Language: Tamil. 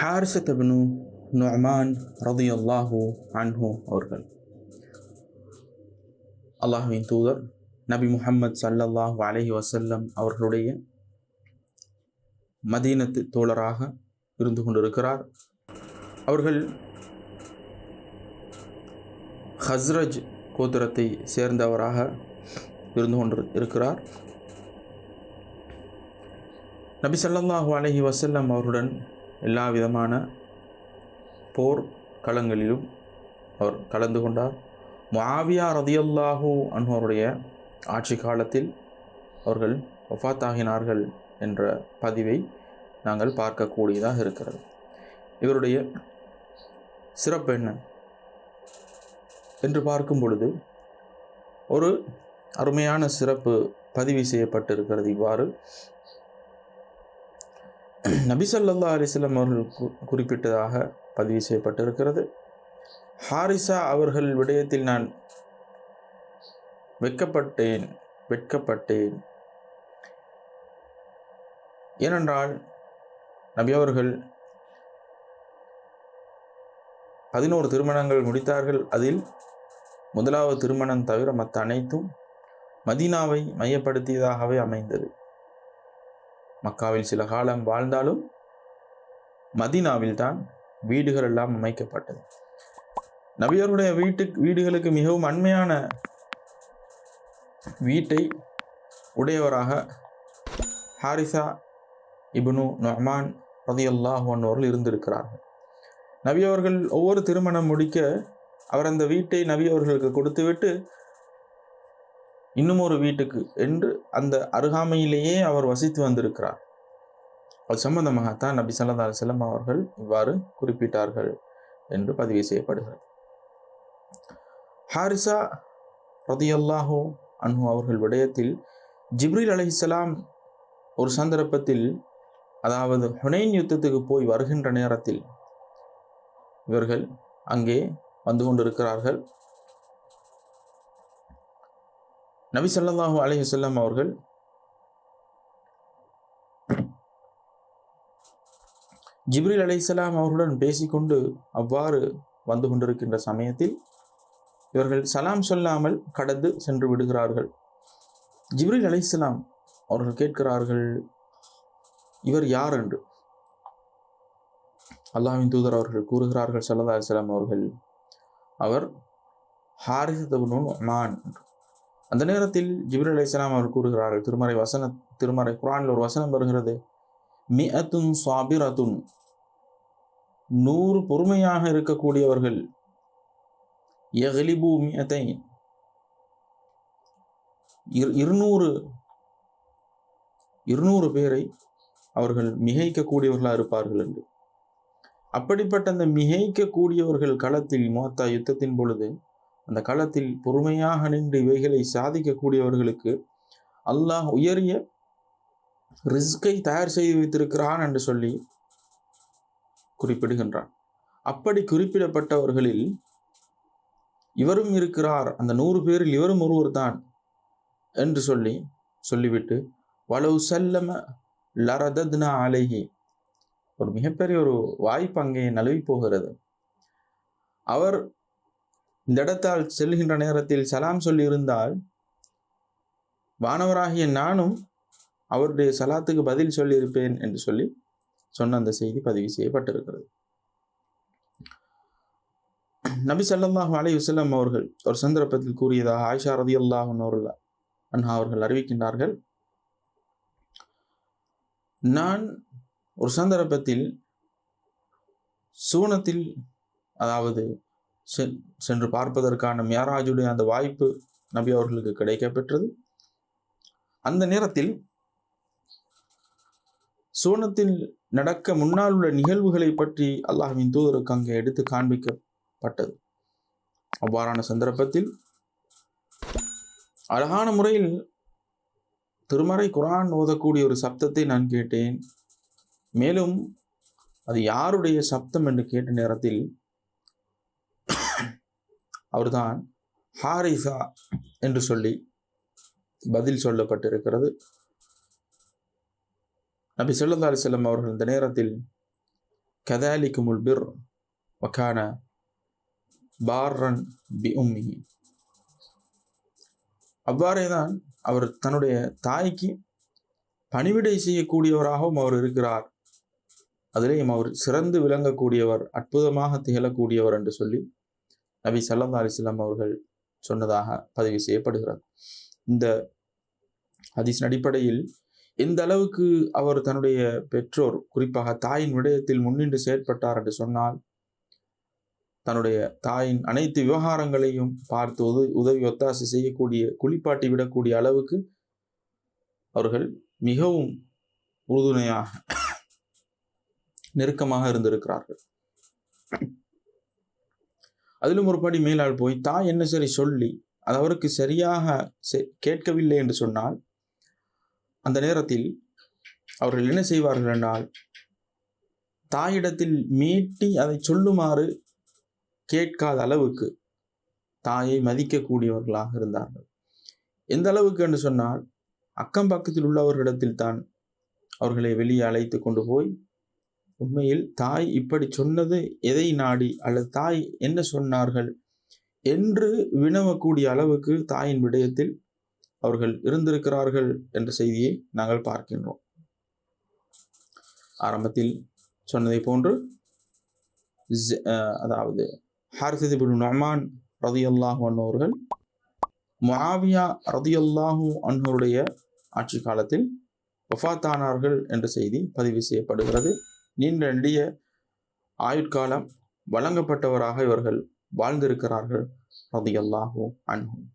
ஹாரிசத்தபனு நொமான் ரதி ரதியல்லாஹு அன்ஹு அவர்கள். அல்லாஹுவின் தூதர் நபி முஹம்மது சல்லல்லாஹு அலஹி வசல்லம் அவர்களுடைய மதீனத்து தோழராக இருந்து கொண்டிருக்கிறார். அவர்கள் ஹஸ்ரஜ் கோத்திரத்தை சேர்ந்தவராக இருந்து கொண்டு இருக்கிறார். நபி சல்லாஹூ அலஹி வசல்லம் அவருடன் எல்லா விதமான போர் களங்களிலும் அவர் கலந்து கொண்டார். மாவியா ரதியல்லாஹு அன்ஹோருடைய ஆட்சி காலத்தில் அவர்கள் ஒஃபாத்தாகினார்கள் என்ற பதிவை நாங்கள் பார்க்கக்கூடியதாக இருக்கிறது. இவருடைய சிறப்பு என்ன? என்று பார்க்கும் பொழுது ஒரு அருமையான சிறப்பு பதிவு செய்யப்பட்டிருக்கிறது. இவ்வாறு நபிசல்லா அலிஸ்லம் அவர்கள் கு- குறிப்பிட்டதாக பதிவு செய்யப்பட்டிருக்கிறது. ஹாரிசா அவர்கள் விடயத்தில் நான் வெட்கப்பட்டேன் வெட்கப்பட்டேன். ஏனென்றால் நபி அவர்கள் பதினோரு திருமணங்கள் முடித்தார்கள். அதில் முதலாவது திருமணம் தவிர மற்ற அனைத்தும் மதீனாவை மையப்படுத்தியதாகவே அமைந்தது. மக்காவில் சில காலம் வாழ்ந்தாலும் மதினாவில் தான் வீடுகள் எல்லாம் அமைக்கப்பட்டது. நபியருடைய வீட்டுக்கு வீடுகளுக்கு மிகவும் அண்மையான வீட்டை உடையவராக ஹாரிசா இபுனு நொஹ்மான் ரதியல்லாஹு அவர்கள் இருந்திருக்கிறார்கள். நபி அவர்கள் ஒவ்வொரு திருமணம் முடிக்க அவர் அந்த வீட்டை நபி அவர்களுக்கு கொடுத்துவிட்டு இன்னும் ஒரு வீட்டுக்கு என்று அந்த அருகாமையிலேயே அவர் வசித்து வந்திருக்கிறார். அது சம்பந்தமாகத்தான் நபி சல்லா அலைஹி அவர்கள் இவ்வாறு குறிப்பிட்டார்கள் என்று பதிவு செய்யப்படுகிறது. ஹாரிசா ரதியல்லாஹோ அன்ஹு அவர்கள் விடயத்தில் ஜிப்ரில் அலைஹிஸ்ஸலாம் ஒரு சந்தர்ப்பத்தில் அதாவது ஹுனைன் யுத்தத்துக்கு போய் வருகின்ற நேரத்தில் இவர்கள் அங்கே வந்து கொண்டிருக்கிறார்கள். நபி சொல்லாஹு அலஹி சொல்லம் அவர்கள் ஜிப்ரில் அலைஹிஸ்ஸலாம் அவர்களுடன் பேசிக்கொண்டு அவ்வாறு வந்து கொண்டிருக்கின்ற சமயத்தில் இவர்கள் சலாம் சொல்லாமல் கடந்து சென்று விடுகிறார்கள். ஜிப்ரில் அலைஹிஸ்ஸலாம் அவர்கள் கேட்கிறார்கள் இவர் யார் என்று? அல்லாவின் தூதர் அவர்கள் கூறுகிறார்கள் சல்லா அலிஸ்லாம் அவர்கள் அவர் ஹாரிசத்துபுன் மான் அந்த நேரத்தில் ஜிப்ரீல் அலைஹிஸ்ஸலாம் அவர் கூறுகிறார்கள் திருமறை வசன திருமறை குரானில் ஒரு வசனம் வருகிறது. மிஅத்துன் சாபிரத்துன் நூறு பொறுமையாக இருக்கக்கூடியவர்கள் யக்லிபு மியத்தை இருநூறு இருநூறு பேரை அவர்கள் மிகைக்கக்கூடியவர்களாக இருப்பார்கள் என்று. அப்படிப்பட்ட அந்த மிகைக்கக்கூடியவர்கள் களத்தில் மோத்தா யுத்தத்தின் பொழுது அந்த களத்தில் பொறுமையாக நின்று இவைகளை சாதிக்கக்கூடியவர்களுக்கு அல்லாஹ் உயரிய ரிஸ்கை தயார் செய்து வைத்திருக்கிறான் என்று சொல்லி குறிப்பிடுகின்றான். அப்படி குறிப்பிடப்பட்டவர்களில் இவரும் இருக்கிறார். அந்த நூறு பேரில் இவரும் ஒருவர் தான் என்று சொல்லி சொல்லிவிட்டு வலவு செல்லம லரதத்னா அலைஹி. ஒரு மிகப்பெரிய ஒரு வாய்ப்பு அங்கே நழுவி போகிறது. அவர் இந்த இடத்தால் செல்கின்ற நேரத்தில் சலாம் சொல்லியிருந்தால் வானவராகிய நானும் அவருடைய சலாத்துக்கு பதில் சொல்லியிருப்பேன் என்று சொல்லி சொன்ன அந்த செய்தி பதிவு செய்யப்பட்டிருக்கிறது. நபி சல்லாஹூ அலி வசல்லம் அவர்கள் ஒரு சந்தர்ப்பத்தில் கூறியதாக ஆயிஷா ரதி அவர்கள் அண்ணா அவர்கள் அறிவிக்கின்றார்கள் நான் ஒரு சந்தர்ப்பத்தில் சூனத்தில் அதாவது சென்று பார்ப்பதற்கான மியாராஜுடைய அந்த வாய்ப்பு நபி அவர்களுக்கு கிடைக்கப்பெற்றது. அந்த நேரத்தில் சோனத்தில் நடக்க முன்னால் உள்ள நிகழ்வுகளை பற்றி அல்லாஹ்வின் தூதருக்கு அங்கே எடுத்து காண்பிக்கப்பட்டது. அவ்வாறான சந்தர்ப்பத்தில் அழகான முறையில் திருமறை குரான் ஓதக்கூடிய ஒரு சப்தத்தை நான் கேட்டேன். மேலும் அது யாருடைய சப்தம் என்று கேட்ட நேரத்தில் அவர்தான் ஹாரிசா என்று சொல்லி பதில் சொல்லப்பட்டிருக்கிறது. நபி சொல்லா அலிசல்லம் அவர்கள் இந்த நேரத்தில் கதாலிக்குமுல் பிர் வக்கான பார்ரன் பி உம்மி. அவ்வாறே தான் அவர் தன்னுடைய தாய்க்கு பணிவிடை செய்யக்கூடியவராகவும் அவர் இருக்கிறார். அதிலேயும் அவர் சிறந்து விளங்கக்கூடியவர் அற்புதமாக திகழக்கூடியவர் என்று சொல்லி நபி சல்லா அலிஸ்லாம் அவர்கள் சொன்னதாக பதிவு செய்யப்படுகிறார் இந்த ஹதீஸின் அடிப்படையில் எந்த அளவுக்கு அவர் தன்னுடைய பெற்றோர் குறிப்பாக தாயின் விடயத்தில் முன்னின்று செயற்பட்டார் என்று சொன்னால் தன்னுடைய தாயின் அனைத்து விவகாரங்களையும் பார்த்து உதவி உதவி ஒத்தாசை செய்யக்கூடிய குளிப்பாட்டி விடக்கூடிய அளவுக்கு அவர்கள் மிகவும் உறுதுணையாக நெருக்கமாக இருந்திருக்கிறார்கள். அதிலும் ஒரு படி மேலால் போய் தாய் என்ன சரி சொல்லி அது அவருக்கு சரியாக கேட்கவில்லை என்று சொன்னால் அந்த நேரத்தில் அவர்கள் என்ன செய்வார்கள் என்றால் தாயிடத்தில் மீட்டி அதை சொல்லுமாறு கேட்காத அளவுக்கு தாயை மதிக்கக்கூடியவர்களாக இருந்தார்கள். எந்த அளவுக்கு என்று சொன்னால் அக்கம் பக்கத்தில் உள்ளவர்களிடத்தில் தான் அவர்களை வெளியே அழைத்து கொண்டு போய் உண்மையில் தாய் இப்படி சொன்னது எதை நாடி? அல்லது தாய் என்ன சொன்னார்கள்? என்று வினவக்கூடிய அளவுக்கு தாயின் விடயத்தில் அவர்கள் இருந்திருக்கிறார்கள் என்ற செய்தியை நாங்கள் பார்க்கின்றோம். ஆரம்பத்தில் சொன்னதை போன்று அதாவது ஹாரிசத் பின் நொமான் ரதியல்லாஹு அன்னோர்கள் மாவியா ரதியல்லாஹு அன்னோருடைய ஆட்சி காலத்தில் வஃத்தானார்கள் என்ற செய்தி பதிவு செய்யப்படுகிறது. நீண்ட நெடிய ஆயுட்காலம் வழங்கப்பட்டவராக இவர்கள் வாழ்ந்திருக்கிறார்கள். ரதியல்லாஹு அன்ஹும்